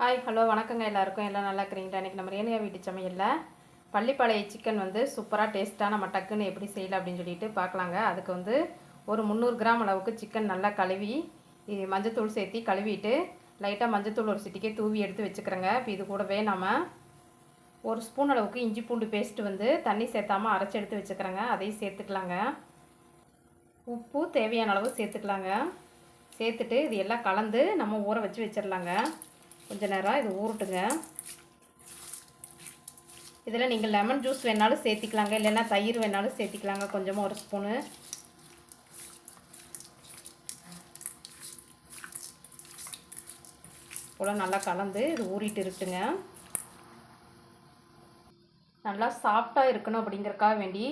Hi hello வணக்கங்க எல்லாருக்கும். எல்லாம் நல்லா இருக்கிறீங்களா? இன்றைக்கி நம்ம ரேணியா வீட்டு சமையலில் பள்ளிப்பாளைய சிக்கன் வந்து சூப்பராக டேஸ்ட்டாக நம்ம டக்குன்னு எப்படி செய்யலாம் அப்படின்னு சொல்லிட்டு பார்க்கலாங்க. அதுக்கு வந்து ஒரு முந்நூறு கிராம் அளவுக்கு சிக்கன் நல்லா கழுவி மஞ்சத்தூள் சேர்த்தி கழுவிட்டு லைட்டாக மஞ்சத்தூள் ஒரு சிட்டிக்கே தூவி எடுத்து வச்சுக்கிறேங்க. இப்போ இது கூடவே நம்ம ஒரு ஸ்பூன் அளவுக்கு இஞ்சி பூண்டு பேஸ்ட்டு வந்து தண்ணி சேர்த்தாமல் அரைச்சி எடுத்து வச்சுக்கிறேங்க. அதையும் சேர்த்துக்கலாங்க. உப்பு தேவையான அளவு சேர்த்துக்கலாங்க. சேர்த்துட்டு இது எல்லாம் கலந்து நம்ம ஊற வச்சு வச்சிடலாங்க கொஞ்சம் நேரம் இது ஊறட்டுங்க. இதில் நீங்கள் லெமன் ஜூஸ் வேணாலும் சேர்த்திக்கலாங்க. இல்லைன்னா தயிர் வேணாலும் சேர்த்திக்கலாங்க. கொஞ்சமாக ஒரு ஸ்பூனு. போல் நல்லா கலந்து இது ஊறிட்டு இருக்குங்க நல்லா சாஃப்டாக இருக்கணும் அப்படிங்கிறக்காக வேண்டி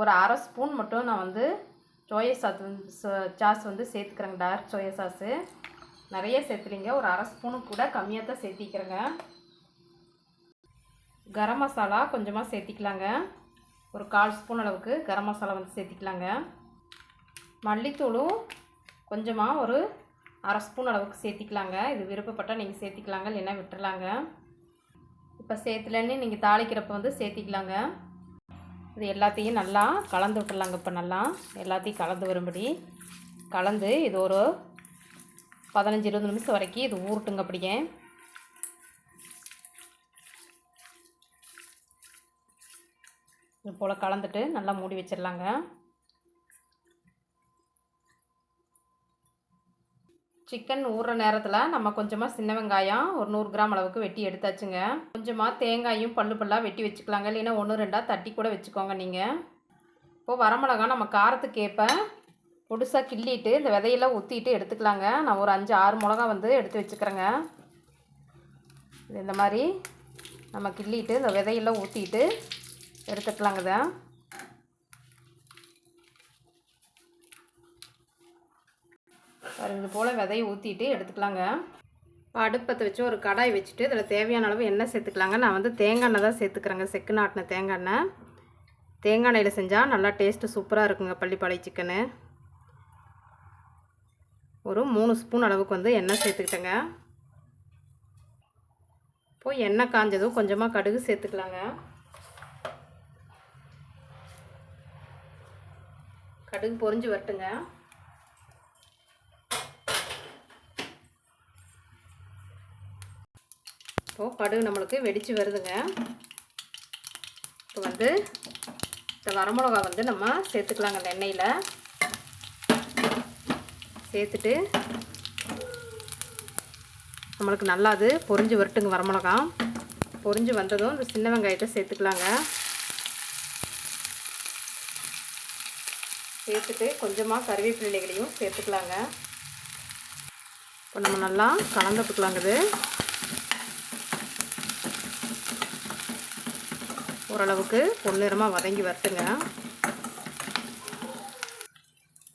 ஒரு அரை ஸ்பூன் மட்டும் நான் வந்து சோயா சாஸ் வந்து சாஸ் வந்து சேர்த்துக்கிறேங்க டார்க் சோயா சாஸு நிறைய சேர்த்துறீங்க. ஒரு அரை ஸ்பூனு கூட கம்மியாக தான் சேர்த்திக்கிறேங்க. கரம் மசாலா கொஞ்சமாக சேர்த்திக்கலாங்க. ஒரு கால் ஸ்பூன் அளவுக்கு கரம் மசாலா வந்து சேர்த்திக்கலாங்க. மல்லித்தூளும் கொஞ்சமாக ஒரு அரை ஸ்பூன் அளவுக்கு சேர்த்திக்கலாங்க. இது விருப்பப்பட்டால் நீங்கள் சேர்த்திக்கலாங்க இல்லைன்னா விட்டுறலாங்க. இப்போ சேர்த்துலன்னு நீங்கள் தாளிக்கிறப்ப வந்து சேர்த்திக்கலாங்க. இது எல்லாத்தையும் நல்லா கலந்து விட்டுறலாங்க இப்போ நல்லா. எல்லாத்தையும் கலந்து வரும்படி. கலந்து இது ஒரு பதினஞ்சு இருபது நிமிஷம் வரைக்கும் இது ஊறட்டுங்க அப்படியே. இது போல் கலந்துட்டு நல்லா மூடி வச்சிடலாங்க. சிக்கன் ஊறுற நேரத்தில் நம்ம கொஞ்சமாக சின்ன வெங்காயம் ஒரு நூறு கிராம் அளவுக்கு வெட்டி எடுத்தாச்சுங்க. கொஞ்சமாக தேங்காயும் பல்லு பல்லாக வெட்டி வச்சுக்கலாங்க. இல்லைன்னா ஒன்று ரெண்டாக தட்டி கூட வச்சுக்கோங்க நீங்கள் இப்போது வரமிளகா நம்ம காரத்துக்கு ஏற்ப பொடுசாக கிள்ளிட்டு இந்த விதையெல்லாம் ஊற்றிட்டு எடுத்துக்கலாங்க. நான் ஒரு அஞ்சு ஆறு மிளகா வந்து எடுத்து வச்சுக்கிறேங்க. இது இந்த மாதிரி நம்ம கிள்ளிட்டு இந்த விதையெல்லாம் ஊற்றிட்டு எடுத்துக்கலாங்க இதை. இது போல் விதையை ஊற்றிட்டு எடுத்துக்கலாங்க. அடுப்பத்தை வச்சு ஒரு கடாய் வச்சுட்டு இதில் தேவையான அளவு எண்ணெய் சேர்த்துக்கலாங்க. நான் வந்து தேங்காய் எண்ணெய் தான் சேர்த்துக்கிறேங்க. செக்கு நாட்டின தேங்காய் எண்ணெய். தேங்காய் எண்ணெயில் செஞ்சால் நல்லா டேஸ்ட்டு சூப்பராக இருக்குங்க பள்ளிப்பாளைய சிக்கனு ஒரு மூணு ஸ்பூன் அளவுக்கு வந்து எண்ணெய் சேர்த்துக்கிட்டேங்க. இப்போ எண்ணெய் காஞ்சதும் கொஞ்சமாக கடுகு சேர்த்துக்கலாங்க. கடுகு பொறிஞ்சு வரட்டுங்க. இப்போது கடுகு நம்மளுக்கு வெடித்து வருதுங்க. இப்போ வந்து இந்த வரமிளகா வந்து நம்ம சேர்த்துக்கலாங்க அந்த எண்ணெயில். சேர்த்துட்டு நம்மளுக்கு நல்லா அது பொரிஞ்சு வரட்டுங்க வரமிளகா. பொரிஞ்சு வந்ததும் இந்த சின்ன வெங்காயத்தை சேர்த்துக்கலாங்க. சேர்த்துட்டு கொஞ்சமாக கருவேப்பிள்ளைகளையும் சேர்த்துக்கலாங்க. இப்போ நம்ம நல்லா கலந்துட்டுக்கலாங்க இது. ஓரளவுக்கு பொன்னிறமாக வதங்கி வரட்டுங்க.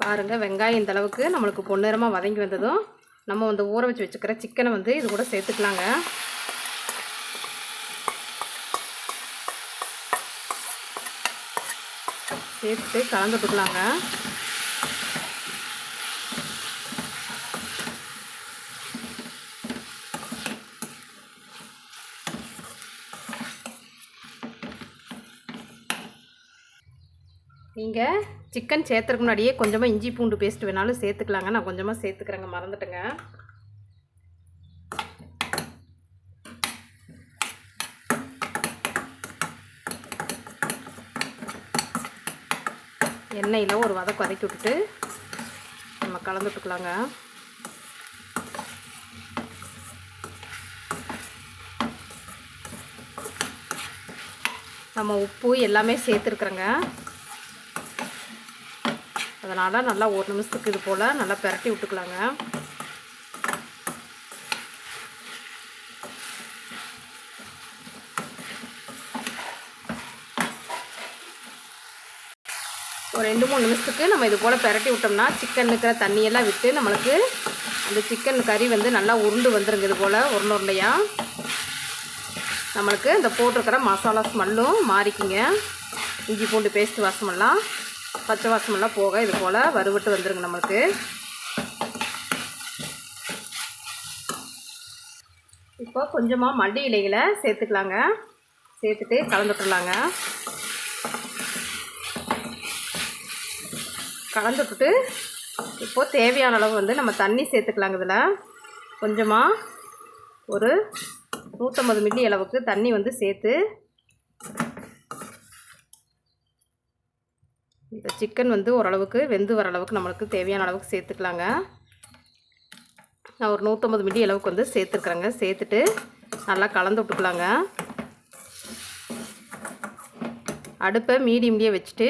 பாருங்கள் வெங்காயம் இந்த அளவுக்கு நம்மளுக்கு பொன்னிறமாக வதங்கி வந்ததும் நம்ம வந்து ஊற வச்சு வச்சுக்கிற சிக்கனை வந்து இது கூட சேர்த்துக்கலாங்க. சேர்த்து கலந்துட்டுக்கலாங்க நீங்கள் சிக்கன் சேர்த்துறக்கு முன்னாடியே கொஞ்சமாக இஞ்சி பூண்டு பேஸ்ட் வேணாலும் சேர்த்துக்கலாங்க. நான் கொஞ்சமாக சேர்த்துக்கிறேங்க. மறந்துட்டேங்க. எண்ணெயில் ஒரு வதக்கு வதக்கி விட்டுட்டு நம்ம கலந்துட்டுக்கலாங்க. நம்ம உப்பு எல்லாமே சேர்த்துருக்குறேங்க. அதனால் நல்லா ஒரு நிமிஷத்துக்கு இது போல் நல்லா பிரட்டி விட்டுக்கலாங்க. ஒரு ரெண்டு மூணு நிமிஷத்துக்கு நம்ம இது போல் பிரட்டி விட்டோம்னா சிக்கன் இருக்கிற தண்ணியெல்லாம் விட்டு நம்மளுக்கு அந்த சிக்கன் கறி வந்து நல்லா உருண்டு வந்துருங்க இது போல் உருண்டை உருண்டையாக நம்மளுக்கு இந்த போட்டிருக்கிற மசாலா ஸ்மெல்லும் மாறிக்குங்க. இஞ்சி பூண்டு பேஸ்ட் வாசமெல்லாம் பச்சை வாசமெல்லாம் போக இது போல் வறுவிட்டு வந்துருங்க நம்மளுக்கு. இப்போ கொஞ்சமாக மல்லி இலைகளை சேர்த்துக்கலாங்க. சேர்த்துட்டு கலந்துட்டுலாங்க கலந்து விட்டுட்டு இப்போது தேவையான அளவு வந்து நம்ம தண்ணி சேர்த்துக்கலாங்க இதில். கொஞ்சமாக ஒரு நூற்றம்பது மில்லி அளவுக்கு தண்ணி வந்து சேர்த்து இந்த சிக்கன் வந்து ஓரளவுக்கு வெந்து வர அளவுக்கு நம்மளுக்கு தேவையான அளவுக்கு சேர்த்துக்கலாங்க. நான் ஒரு நூற்றம்பது மில்லி அளவுக்கு வந்து சேர்த்துருக்குறேங்க. சேர்த்துட்டு நல்லா கலந்து விட்டுக்கலாங்க. அடுப்பை மீடியம்லேயே வச்சுட்டு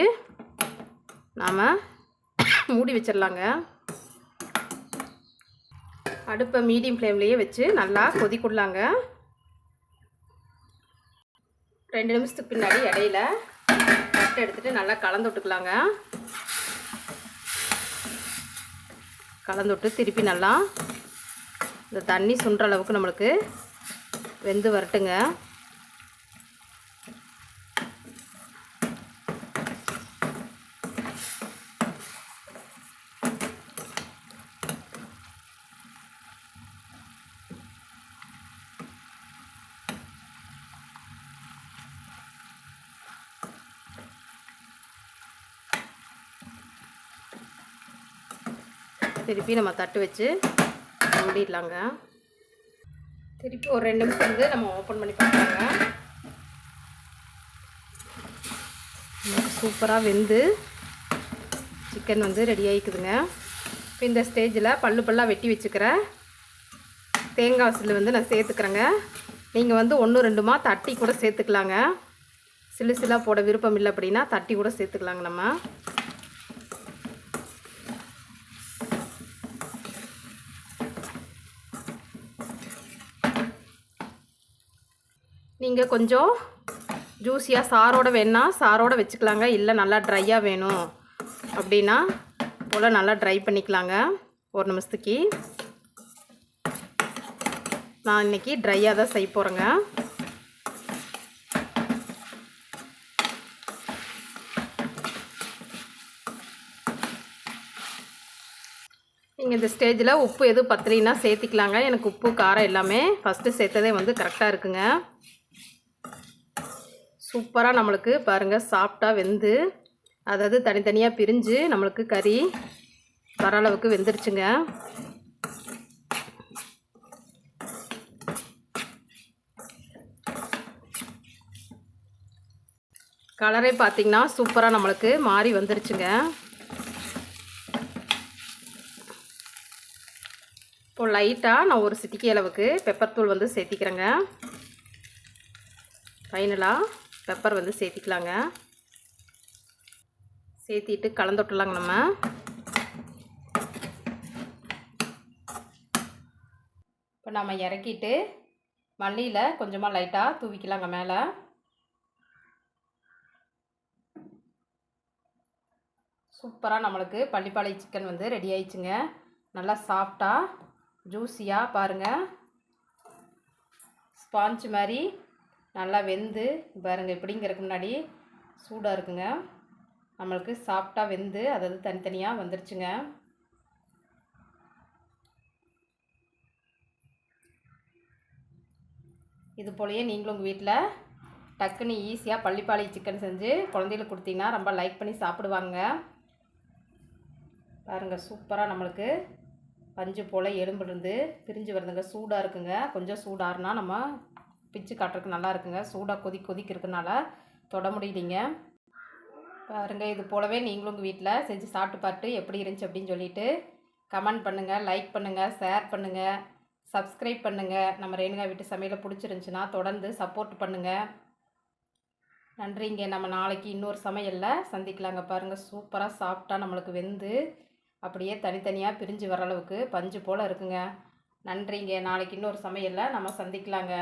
நாம் மூடி வச்சிடலாங்க அடுப்பை மீடியம் ஃப்ளேம்லேயே வச்சு நல்லா கொதிக்குடலாங்க ரெண்டு நிமிஷத்துக்கு பின்னாடி இடையில தட்டை எடுத்துகிட்டு நல்லா கலந்து விட்டுக்கலாங்க. கலந்து விட்டு திருப்பி நல்லா இந்த தண்ணி சுண்டுற அளவுக்கு நம்மளுக்கு வெந்து வரட்டுங்க. திருப்பி நம்ம தட்டு வச்சு மூடிடலாங்க. திருப்பி ஒரு ரெண்டு நிமிஷம் வந்து நம்ம ஓப்பன் பண்ணி பார்க்கலாங்க. சூப்பராக வெந்து சிக்கன் வந்து ரெடி ஆகிக்குதுங்க இப்போ இந்த ஸ்டேஜில் பல்லு பல்லாக வெட்டி வச்சுக்கிறேன் தேங்காய் சில்லு வந்து நான் சேர்த்துக்கிறேங்க. நீங்கள் வந்து ஒன்று ரெண்டுமா தட்டி கூட சேர்த்துக்கலாங்க. சில்லு சில்லாக போட விருப்பம் இல்லை அப்படின்னா தட்டி கூட சேர்த்துக்கலாங்க நம்ம. நீங்கள் கொஞ்சம் ஜூஸியாக சாரோட வேணால் சாரோட வச்சுக்கலாங்க. இல்லை நல்லா ட்ரையாக வேணும் அப்படின்னா போல் நல்லா ட்ரை பண்ணிக்கலாங்க. ஒரு நிமிஷத்துக்கு. நான் இன்றைக்கி ட்ரையாக தான் செய்ய போகிறேங்க நீங்கள் இந்த ஸ்டேஜில் உப்பு எதுவும் பத்தலைன்னா சேர்த்திக்கலாங்க. எனக்கு உப்பு காரம் எல்லாமே ஃபஸ்ட்டு சேர்த்ததே வந்து கரெக்டாக இருக்குங்க. சூப்பராக நம்மளுக்கு பாருங்கள் சாஃப்டாக வெந்து அதாவது தனித்தனியாக பிரிஞ்சு நம்மளுக்கு கறி வர அளவுக்கு வெந்துருச்சுங்க. கலரே பார்த்திங்கன்னா சூப்பராக நம்மளுக்கு மாறி வந்துருச்சுங்க. இப்போ லைட்டாக நான் ஒரு சிட்டிக்கி அளவுக்கு பெப்பர் தூள் வந்து சேர்த்திக்கிறேங்க. ஃபைனலாக பெப்பர் வந்து சேர்த்திக்கலாங்க. சேர்த்திட்டு கலந்துட்டலாங்க நம்ம. இப்போ நம்ம இறக்கிட்டு மல்லியில் கொஞ்சமாக லைட்டாக தூவிக்கலாங்க மேலே. சூப்பராக நம்மளுக்கு பள்ளிப்பாளைய சிக்கன் வந்து ரெடி ஆயிடுச்சுங்க. நல்லா சாஃப்டாக ஜூஸியாக பாருங்கள் ஸ்பாஞ்ச் மாதிரி நல்லா வெந்து பாருங்கள் இப்படிங்கிறதுக்கு முன்னாடி சூடாக இருக்குங்க. நம்மளுக்கு சாஃப்டாக வெந்து அதாவது தனித்தனியாக வந்துருச்சுங்க. இது போலயே நீங்களும் உங்கள் வீட்டில் டக்குன்னு ஈஸியாக பள்ளிப்பாளைய சிக்கன் செஞ்சு குழந்தைகளுக்கு கொடுத்தீங்கன்னா ரொம்ப லைக் பண்ணி சாப்பிடுவாங்க. பாருங்கள் சூப்பராக நம்மளுக்கு பஞ்சு போல் எலும்புலேருந்து பிரிஞ்சு வருதுங்க. சூடாக இருக்குங்க. கொஞ்சம் சூடாருனா நம்ம பிச்சு காட்டுறதுக்கு நல்லா இருக்குங்க. சூடாக கொதி கொதிக்கிறதுனால தொட முடியலைங்க. பாருங்க இது போலவே நீங்களும் உங்கள் வீட்டில் செஞ்சு சாப்பிட்டு பார்த்து எப்படி இருந்துச்சு அப்படின்னு சொல்லிட்டு கமெண்ட் பண்ணுங்கள் லைக் பண்ணுங்கள் ஷேர் பண்ணுங்கள் சப்ஸ்கிரைப் பண்ணுங்கள் நம்ம ரேணுகா வீட்டு சமையலை பிடிச்சிருந்துச்சின்னா தொடர்ந்து சப்போர்ட் பண்ணுங்கள் நன்றிங்க. நம்ம நாளைக்கு இன்னொரு சமையலில் சந்திக்கலாங்க. பாருங்கள் சூப்பராக சாப்பிட்டா நம்மளுக்கு வெந்து அப்படியே தனித்தனியாக பிரிஞ்சு வர அளவுக்கு பஞ்சு போல் இருக்குங்க. நன்றிங்க. நாளைக்கு இன்னொரு சமையலில் நம்ம சந்திக்கலாங்க.